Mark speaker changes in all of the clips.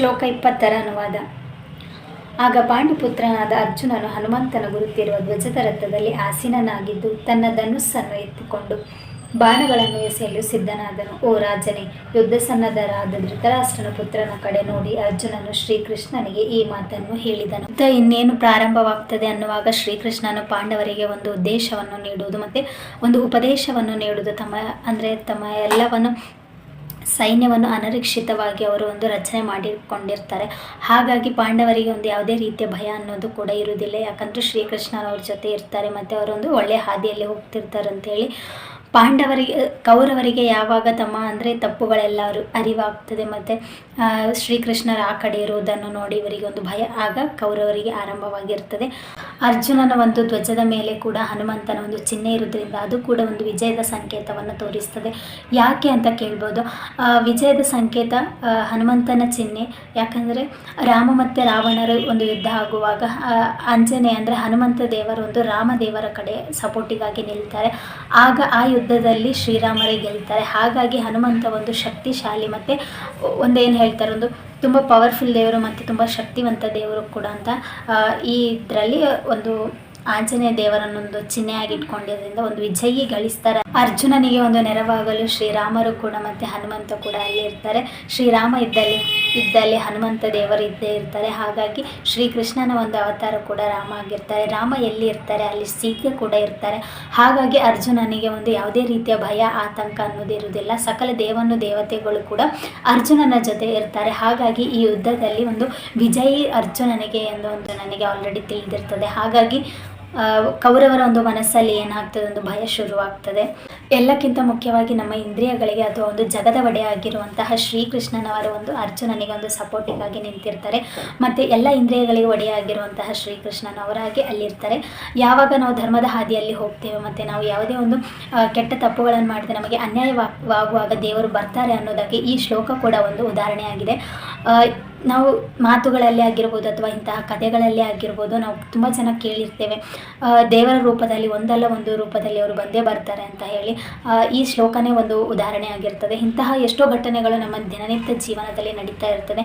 Speaker 1: ಶ್ಲೋಕ ಇಪ್ಪತ್ತರ ಅನುವಾದ. ಆಗ ಪಾಂಡುಪುತ್ರನಾದ ಅರ್ಜುನನು ಹನುಮಂತನ ಗುರುತಿರುವ ಧ್ವಜದ ರಥದಲ್ಲಿ ಆಸೀನನಾಗಿದ್ದು ತನ್ನ ಧನುಸ್ಸನ್ನು ಎತ್ತಿಕೊಂಡು ಬಾಣಗಳನ್ನು ಎಸೆಯಲು ಸಿದ್ಧನಾದನು. ಓ ರಾಜನೇ, ಯುದ್ಧ ಸನ್ನದ್ಧರಾದ ಧೃತರಾಷ್ಟ್ರನ ಪುತ್ರನ ಕಡೆ ನೋಡಿ ಅರ್ಜುನನು ಶ್ರೀಕೃಷ್ಣನಿಗೆ ಈ ಮಾತನ್ನು ಹೇಳಿದನು. ಯುದ್ಧ ಇನ್ನೇನು ಪ್ರಾರಂಭವಾಗ್ತದೆ ಅನ್ನುವಾಗ ಶ್ರೀಕೃಷ್ಣನು ಪಾಂಡವರಿಗೆ ಒಂದು ಉದ್ದೇಶವನ್ನು ನೀಡುವುದು ಮತ್ತು ಒಂದು ಉಪದೇಶವನ್ನು ನೀಡುವುದು ತಮ್ಮ, ಅಂದರೆ ತಮ್ಮ ಎಲ್ಲವನ್ನು ಸೈನ್ಯವನ್ನು ಅನಿರೀಕ್ಷಿತವಾಗಿ ಅವರು ಒಂದು ರಚನೆ ಮಾಡಿಕೊಂಡಿರ್ತಾರೆ. ಹಾಗಾಗಿ ಪಾಂಡವರಿಗೆ ಒಂದು ಯಾವುದೇ ರೀತಿಯ ಭಯ ಅನ್ನೋದು ಕೂಡ ಇರುವುದಿಲ್ಲ. ಯಾಕಂದರೆ ಶ್ರೀಕೃಷ್ಣನವ್ರ ಜೊತೆ ಇರ್ತಾರೆ, ಮತ್ತು ಅವರೊಂದು ಒಳ್ಳೆಯ ಹಾದಿಯಲ್ಲಿ ಹೋಗ್ತಿರ್ತಾರೆ ಅಂತೇಳಿ ಪಾಂಡವರಿಗೆ, ಕೌರವರಿಗೆ ಯಾವಾಗ ತಮ್ಮ ಅಂದರೆ ತಪ್ಪುಗಳೆಲ್ಲ ಅರು ಅರಿವಾಗ್ತದೆ ಮತ್ತು ಶ್ರೀಕೃಷ್ಣರ ಆ ಕಡೆ ಇರುವುದನ್ನು ನೋಡಿ ಇವರಿಗೆ ಒಂದು ಭಯ, ಆಗ ಕೌರವರಿಗೆ ಆರಂಭವಾಗಿರ್ತದೆ. ಅರ್ಜುನನ ಒಂದು ಧ್ವಜದ ಮೇಲೆ ಕೂಡ ಹನುಮಂತನ ಒಂದು ಚಿಹ್ನೆ ಇರೋದ್ರಿಂದ ಅದು ಕೂಡ ಒಂದು ವಿಜಯದ ಸಂಕೇತವನ್ನು ತೋರಿಸ್ತದೆ. ಯಾಕೆ ಅಂತ ಕೇಳ್ಬೋದು. ವಿಜಯದ ಸಂಕೇತ ಹನುಮಂತನ ಚಿಹ್ನೆ, ಯಾಕಂದರೆ ರಾಮ ಮತ್ತು ರಾವಣರು ಒಂದು ಯುದ್ಧ ಆಗುವಾಗ ಅಂಜನೆ ಅಂದರೆ ಹನುಮಂತ ದೇವರು ಒಂದು ರಾಮದೇವರ ಕಡೆ ಸಪೋರ್ಟಿಗಾಗಿ ನಿಲ್ತಾರೆ. ಆಗ ಆ ಯುದ್ಧದಲ್ಲಿ ಶ್ರೀರಾಮರೇ ಗೆಲ್ತಾರೆ. ಹಾಗಾಗಿ ಹನುಮಂತ ಒಂದು ಶಕ್ತಿಶಾಲಿ ಮತ್ತು ಒಂದೇನು ಹೇಳ್ತಾರೆ, ಒಂದು ತುಂಬ ಪವರ್ಫುಲ್ ದೇವರು ಮತ್ತು ತುಂಬ ಶಕ್ತಿವಂತ ದೇವರು ಕೂಡ ಅಂತ ಈ ಇದರಲ್ಲಿ ಒಂದು ಆಂಜನೇಯ ದೇವರನ್ನೊಂದು ಚಿಹ್ನೆಯಾಗಿ ಇಟ್ಕೊಂಡಿರೋದ್ರಿಂದ ಒಂದು ವಿಜಯಿ ಗಳಿಸ್ತಾರೆ. ಅರ್ಜುನನಿಗೆ ಒಂದು ನೆರವಾಗಲು ಶ್ರೀರಾಮರು ಕೂಡ ಮತ್ತು ಹನುಮಂತ ಕೂಡ ಅಲ್ಲಿ ಇರ್ತಾರೆ. ಶ್ರೀರಾಮ ಇದ್ದಲ್ಲಿ ಇದ್ದಲ್ಲಿ ಹನುಮಂತ ದೇವರು ಇದ್ದೇ ಇರ್ತಾರೆ. ಹಾಗಾಗಿ ಶ್ರೀಕೃಷ್ಣನ ಒಂದು ಅವತಾರ ಕೂಡ ರಾಮ ಆಗಿರ್ತಾರೆ. ರಾಮ ಎಲ್ಲಿ ಇರ್ತಾರೆ? ಅಲ್ಲಿ ಸೀತೆ ಕೂಡ ಇರ್ತಾರೆ. ಹಾಗಾಗಿ ಅರ್ಜುನನಿಗೆ ಒಂದು ಯಾವುದೇ ರೀತಿಯ ಭಯ, ಆತಂಕ ಅನ್ನೋದು ಇರುವುದಿಲ್ಲ. ಸಕಲ ದೇವನು ದೇವತೆಗಳು ಕೂಡ ಅರ್ಜುನನ ಜೊತೆ ಇರ್ತಾರೆ. ಹಾಗಾಗಿ ಈ ಯುದ್ಧದಲ್ಲಿ ಒಂದು ವಿಜಯಿ ಅರ್ಜುನನಿಗೆ ಎಂದು ಒಂದು ನನಗೆ ಆಲ್ರೆಡಿ ತಿಳಿದಿರ್ತದೆ. ಹಾಗಾಗಿ ಕೌರವರ ಒಂದು ಮನಸ್ಸಲ್ಲಿ ಏನಾಗ್ತದೆ, ಒಂದು ಭಯ ಶುರುವಾಗ್ತದೆ. ಎಲ್ಲಕ್ಕಿಂತ ಮುಖ್ಯವಾಗಿ ನಮ್ಮ ಇಂದ್ರಿಯಗಳಿಗೆ ಅಥವಾ ಒಂದು ಜಗದ ಒಡೆಯಾಗಿರುವಂತಹ ಶ್ರೀಕೃಷ್ಣನವರ ಒಂದು ಅರ್ಜುನನಿಗೆ ಒಂದು ಸಪೋರ್ಟಿಗಾಗಿ ನಿಂತಿರ್ತಾರೆ. ಮತ್ತು ಎಲ್ಲ ಇಂದ್ರಿಯಗಳಿಗೆ ಒಡೆಯ ಆಗಿರುವಂತಹ ಶ್ರೀಕೃಷ್ಣನವರಾಗಿ ಅಲ್ಲಿರ್ತಾರೆ. ಯಾವಾಗ ನಾವು ಧರ್ಮದ ಹಾದಿಯಲ್ಲಿ ಹೋಗ್ತೇವೆ, ಮತ್ತು ನಾವು ಯಾವುದೇ ಒಂದು ಕೆಟ್ಟ ತಪ್ಪುಗಳನ್ನು ಮಾಡಿದ್ರೆ ನಮಗೆ ಅನ್ಯಾಯವಾಗುವಾಗ ದೇವರು ಬರ್ತಾರೆ ಅನ್ನೋದಕ್ಕೆ ಈ ಶ್ಲೋಕ ಕೂಡ ಒಂದು ಉದಾಹರಣೆಯಾಗಿದೆ. ನಾವು ಮಾತುಗಳಲ್ಲಿ ಆಗಿರ್ಬೋದು ಅಥವಾ ಇಂತಹ ಕಥೆಗಳಲ್ಲಿ ಆಗಿರ್ಬೋದು ನಾವು ತುಂಬ ಚೆನ್ನಾಗಿ ಕೇಳಿರ್ತೇವೆ. ದೇವರ ರೂಪದಲ್ಲಿ ಒಂದಲ್ಲ ಒಂದು ರೂಪದಲ್ಲಿ ಅವರು ಬಂದೇ ಬರ್ತಾರೆ ಅಂತ ಹೇಳಿ ಈ ಶ್ಲೋಕನೇ ಒಂದು ಉದಾಹರಣೆ ಆಗಿರ್ತದೆ. ಇಂತಹ ಎಷ್ಟೋ ಘಟನೆಗಳು ನಮ್ಮ ದಿನನಿತ್ಯ ಜೀವನದಲ್ಲಿ ನಡೀತಾ ಇರ್ತದೆ.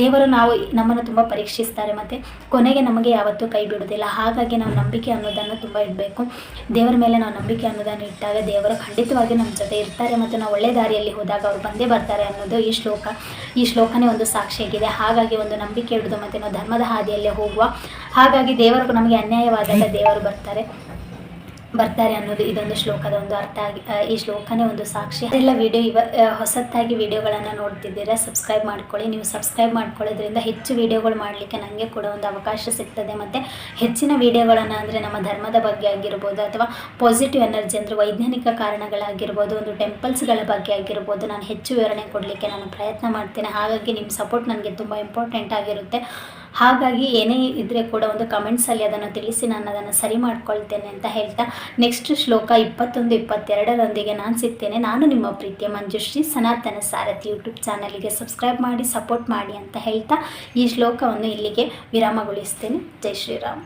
Speaker 1: ದೇವರು ನಾವು ನಮ್ಮನ್ನು ತುಂಬ ಪರೀಕ್ಷಿಸ್ತಾರೆ ಮತ್ತು ಕೊನೆಗೆ ನಮಗೆ ಯಾವತ್ತೂ ಕೈ ಬಿಡುವುದಿಲ್ಲ. ಹಾಗಾಗಿ ನಾವು ನಂಬಿಕೆ ಅನ್ನೋದನ್ನು ತುಂಬ ಇಡಬೇಕು. ದೇವರ ಮೇಲೆ ನಾವು ನಂಬಿಕೆ ಅನ್ನೋದನ್ನು ಇಟ್ಟಾಗ ದೇವರು ಖಂಡಿತವಾಗಿ ನಮ್ಮ ಜೊತೆ ಇರ್ತಾರೆ ಮತ್ತು ನಾವು ಒಳ್ಳೆ ದಾರಿಯಲ್ಲಿ ಹೋದಾಗ ಅವರು ಬಂದೇ ಬರ್ತಾರೆ ಅನ್ನೋದು ಈ ಶ್ಲೋಕ. ಈ ಶ್ಲೋಕನೇ ಒಂದು ಸಾಕ್ಷಿಯಾಗಿದೆ ಹಾಗಾಗಿ ಒಂದು ನಂಬಿಕೆ ಹಿಡಿದು ಮತ್ತು ನಾವು ಧರ್ಮದ ಹಾದಿಯಲ್ಲೇ ಹೋಗುವ. ಹಾಗಾಗಿ ದೇವರು ನಮಗೆ ಅನ್ಯಾಯವಾದಾಗ ದೇವರು ಬರ್ತಾರೆ. ಬರ್ತಾರೆ ಅನ್ನೋದು ಇದೊಂದು ಶ್ಲೋಕದ ಒಂದು ಅರ್ಥ ಆಗಿ ಈ ಶ್ಲೋಕನೇ ಒಂದು ಸಾಕ್ಷಿ. ಎಲ್ಲ ವಿಡಿಯೋ ಇವ ಹೊಸತ್ತಾಗಿ ವಿಡಿಯೋಗಳನ್ನು ನೋಡ್ತಿದ್ದೀರಾ ಸಬ್ಸ್ಕ್ರೈಬ್ ಮಾಡ್ಕೊಳ್ಳಿ. ನೀವು ಸಬ್ಸ್ಕ್ರೈಬ್ ಮಾಡ್ಕೊಳ್ಳೋದ್ರಿಂದ ಹೆಚ್ಚು ವಿಡಿಯೋಗಳು ಮಾಡಲಿಕ್ಕೆ ನನಗೆ ಕೂಡ ಒಂದು ಅವಕಾಶ ಸಿಗ್ತದೆ. ಮತ್ತು ಹೆಚ್ಚಿನ ವಿಡಿಯೋಗಳನ್ನು ಅಂದರೆ ನಮ್ಮ ಧರ್ಮದ ಬಗ್ಗೆ ಆಗಿರ್ಬೋದು ಅಥವಾ ಪಾಸಿಟಿವ್ ಎನರ್ಜಿ ಅಂದರೆ ವೈಜ್ಞಾನಿಕ ಕಾರಣಗಳಾಗಿರ್ಬೋದು, ಒಂದು ಟೆಂಪಲ್ಸ್ಗಳ ಬಗ್ಗೆ ಆಗಿರ್ಬೋದು, ನಾನು ಹೆಚ್ಚು ವಿವರಣೆ ಕೊಡಲಿಕ್ಕೆ ನಾನು ಪ್ರಯತ್ನ ಮಾಡ್ತೇನೆ. ಹಾಗಾಗಿ ನಿಮ್ಮ ಸಪೋರ್ಟ್ ನನಗೆ ತುಂಬ ಇಂಪಾರ್ಟೆಂಟ್ ಆಗಿರುತ್ತೆ. ಹಾಗಾಗಿ ಏನೇ ಇದ್ದರೆ ಕೂಡ ಒಂದು ಕಮೆಂಟ್ಸಲ್ಲಿ ಅದನ್ನು ತಿಳಿಸಿ ನಾನು ಅದನ್ನು ಸರಿ ಮಾಡ್ಕೊಳ್ತೇನೆ ಅಂತ ಹೇಳ್ತಾ ನೆಕ್ಸ್ಟ್ ಶ್ಲೋಕ ಇಪ್ಪತ್ತೊಂದು, ಇಪ್ಪತ್ತೆರಡರೊಂದಿಗೆ ನಾನು ಸಿಗ್ತೇನೆ. ನಾನು ನಿಮ್ಮ ಪ್ರೀತಿಯ ಮಂಜುಶ್ರೀ, ಸನಾತನ ಸಾರಥಿ ಯೂಟ್ಯೂಬ್ ಚಾನಲ್ಗೆ ಸಬ್ಸ್ಕ್ರೈಬ್ ಮಾಡಿ ಸಪೋರ್ಟ್ ಮಾಡಿ ಅಂತ ಹೇಳ್ತಾ ಈ ಶ್ಲೋಕವನ್ನು ಇಲ್ಲಿಗೆ ವಿರಾಮಗೊಳಿಸ್ತೇನೆ. ಜೈ ಶ್ರೀರಾಮ್.